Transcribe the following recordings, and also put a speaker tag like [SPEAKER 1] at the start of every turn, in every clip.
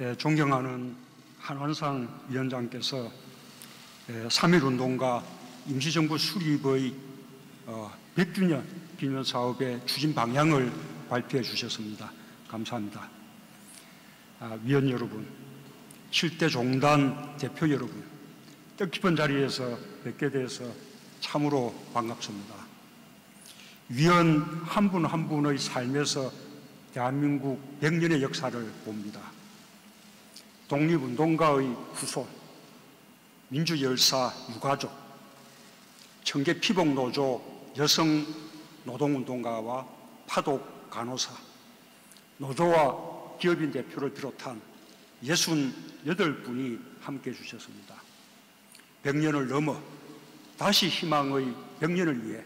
[SPEAKER 1] 예, 존경하는 한원상 위원장께서 3.1운동과 예, 임시정부 수립의 100주년 어, 기념 사업의 추진 방향을 발표해 주셨습니다. 감사합니다. 아, 위원 여러분, 7대 종단 대표 여러분, 뜻깊은 자리에서 뵙게 돼서 참으로 반갑습니다. 위원 한 분한 한 분의 삶에서 대한민국 100년의 역사를 봅니다. 독립운동가의 후손, 민주열사 유가족, 청계 피복노조 여성 노동운동가와 파독 간호사, 노조와 기업인 대표를 비롯한 68분이 함께 해주셨습니다. 100년을 넘어 다시 희망의 100년을 위해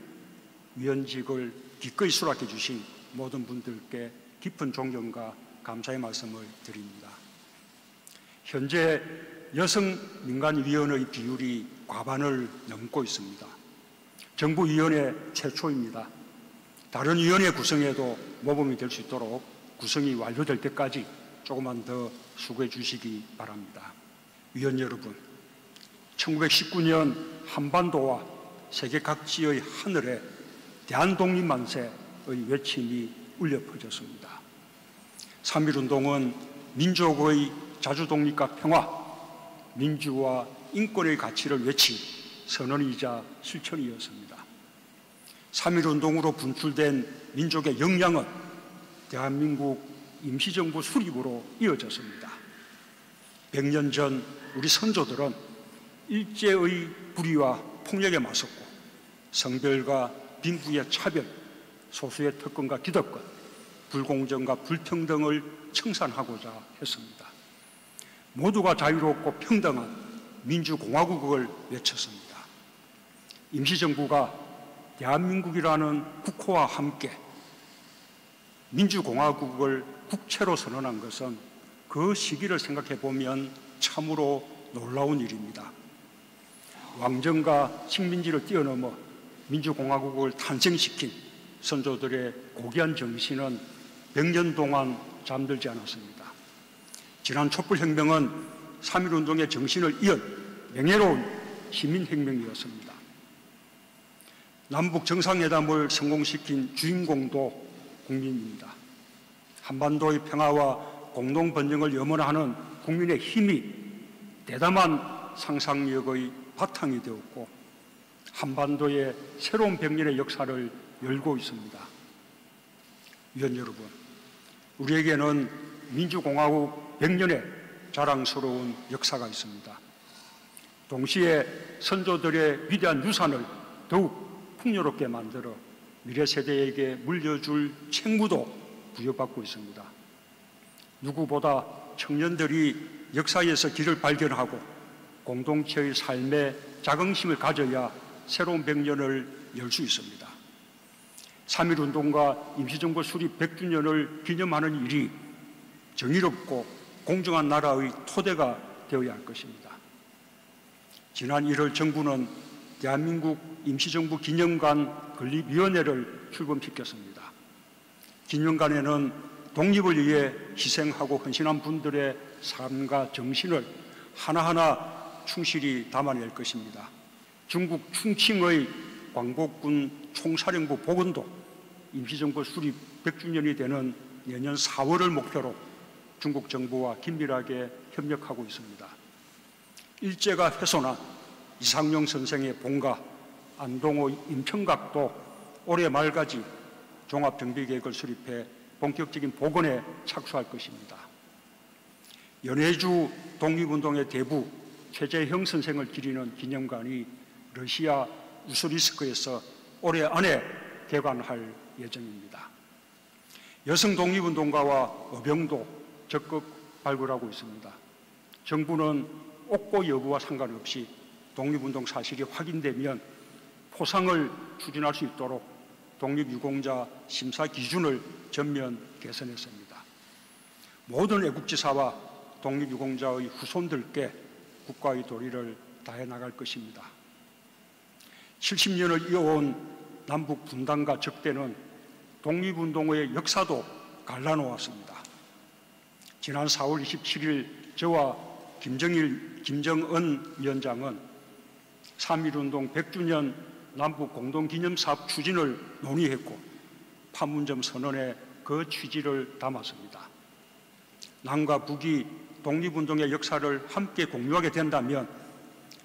[SPEAKER 1] 위원직을 기꺼이 수락해 주신 모든 분들께 깊은 존경과 감사의 말씀을 드립니다. 현재 여성 민간위원의 비율이 과반을 넘고 있습니다. 정부위원회 최초입니다. 다른 위원회 구성에도 모범이 될 수 있도록 구성이 완료될 때까지 조금만 더 수고해 주시기 바랍니다. 위원 여러분, 1919년 한반도와 세계 각지의 하늘에 대한독립만세의 외침이 울려 퍼졌습니다. 3.1운동은 민족의 자주 독립과 평화, 민주와 인권의 가치를 외친 선언이자 실천이었습니다. 3.1운동으로 분출된 민족의 역량은 대한민국 임시정부 수립으로 이어졌습니다. 100년 전 우리 선조들은 일제의 불의와 폭력에 맞섰고 성별과 빈부의 차별, 소수의 특권과 기득권, 불공정과 불평등을 청산하고자 했습니다. 모두가 자유롭고 평등한 민주공화국을 외쳤습니다. 임시정부가 대한민국이라는 국호와 함께 민주공화국을 국채로 선언한 것은 그 시기를 생각해 보면 참으로 놀라운 일입니다. 왕정과 식민지를 뛰어넘어 민주공화국을 탄생시킨 선조들의 고귀한 정신은 100년 동안 잠들지 않았습니다. 지난 촛불혁명은 3.1운동의 정신을 이은 명예로운 시민혁명이었습니다. 남북 정상회담을 성공시킨 주인공도 국민입니다. 한반도의 평화와 공동 번영을 염원하는 국민의 힘이 대담한 상상력의 바탕이 되었고 한반도의 새로운 백년의 역사를 열고 있습니다. 위원 여러분, 우리에게는 민주공화국 100년의 자랑스러운 역사가 있습니다. 동시에 선조들의 위대한 유산을 더욱 풍요롭게 만들어 미래 세대에게 물려줄 책무도 부여받고 있습니다. 누구보다 청년들이 역사에서 길을 발견하고 공동체의 삶에 자긍심을 가져야 새로운 100년을 열 수 있습니다. 3.1운동과 임시정부 수립 100주년을 기념하는 일이 정의롭고 공정한 나라의 토대가 되어야 할 것입니다. 지난 1월 정부는 대한민국 임시정부 기념관 건립위원회를 출범시켰습니다. 기념관에는 독립을 위해 희생하고 헌신한 분들의 삶과 정신을 하나하나 충실히 담아낼 것입니다. 중국 충칭의 광복군 총사령부 복원도 임시정부 수립 100주년이 되는 내년 4월을 목표로 중국 정부와 긴밀하게 협력하고 있습니다. 일제가 훼손한 이상용 선생의 본가 안동호 임청각도 올해 말까지 종합정비계획을 수립해 본격적인 복원에 착수할 것입니다. 연해주 독립운동의 대부 최재형 선생을 기리는 기념관이 러시아 우스리스크에서 올해 안에 개관할 예정입니다. 여성 독립운동가와 어병도 적극 발굴하고 있습니다. 정부는 옥고 여부와 상관없이 독립운동 사실이 확인되면 포상을 추진할 수 있도록 독립유공자 심사 기준을 전면 개선했습니다. 모든 애국지사와 독립유공자의 후손들께 국가의 도리를 다해 나갈 것입니다. 70년을 이어온 남북 분단과 적대는 독립운동의 역사도 갈라놓았습니다. 지난 4월 27일 저와 김정일, 김정은 위원장은 3.1운동 100주년 남북 공동기념 사업 추진을 논의했고 판문점 선언에 그 취지를 담았습니다. 남과 북이 독립운동의 역사를 함께 공유하게 된다면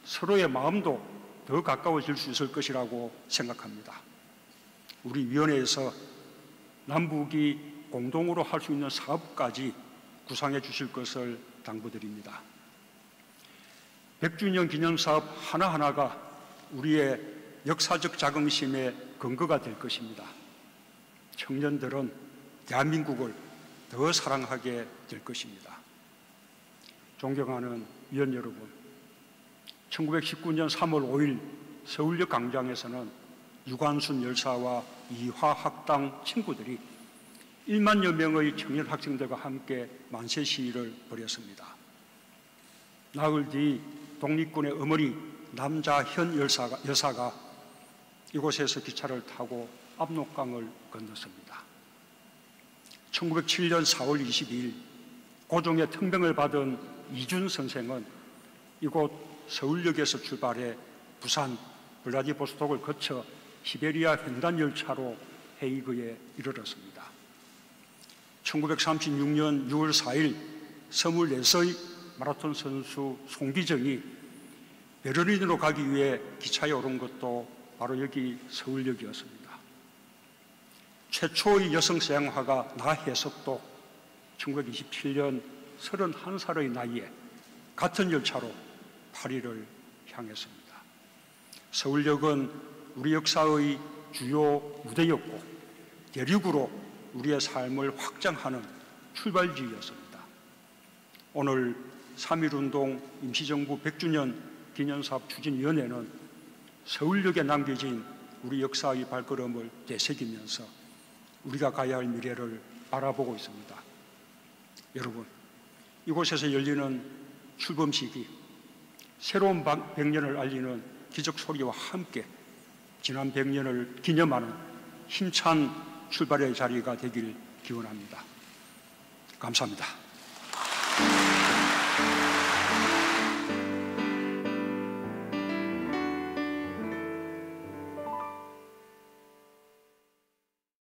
[SPEAKER 1] 서로의 마음도 더 가까워질 수 있을 것이라고 생각합니다. 우리 위원회에서 남북이 공동으로 할 수 있는 사업까지 구상해 주실 것을 당부드립니다. 100주년 기념 사업 하나하나가 우리의 역사적 자긍심의 근거가 될 것입니다. 청년들은 대한민국을 더 사랑하게 될 것입니다. 존경하는 위원 여러분, 1919년 3월 5일 서울역 광장에서는 유관순 열사와 이화학당 친구들이 1만여 명의 청년 학생들과 함께 만세 시위를 벌였습니다. 나흘 뒤 독립군의 어머니 남자현 열사가, 여사가 이곳에서 기차를 타고 압록강을 건넜습니다. 1907년 4월 22일 고종의 특명을 받은 이준 선생은 이곳 서울역에서 출발해 부산 블라디보스톡을 거쳐 시베리아 횡단 열차로 헤이그에 이르렀습니다. 1936년 6월 4일 24의 마라톤 선수 송기정이 베를린으로 가기 위해 기차에 오른 것도 바로 여기 서울역이었습니다. 최초의 여성 서양화가 나혜석도 1927년 31살의 나이에 같은 열차로 파리를 향했습니다. 서울역은 우리 역사의 주요 무대였고 대륙으로 우리의 삶을 확장하는 출발지였습니다. 오늘 3.1운동 임시정부 100주년 기념사업 추진위원회는 서울역에 남겨진 우리 역사의 발걸음을 되새기면서 우리가 가야 할 미래를 바라보고 있습니다. 여러분, 이곳에서 열리는 출범식이 새로운 100년을 알리는 기적 소리와 함께 지난 100년을 기념하는 힘찬 출발의 자리가 되길 기원합니다. 감사합니다.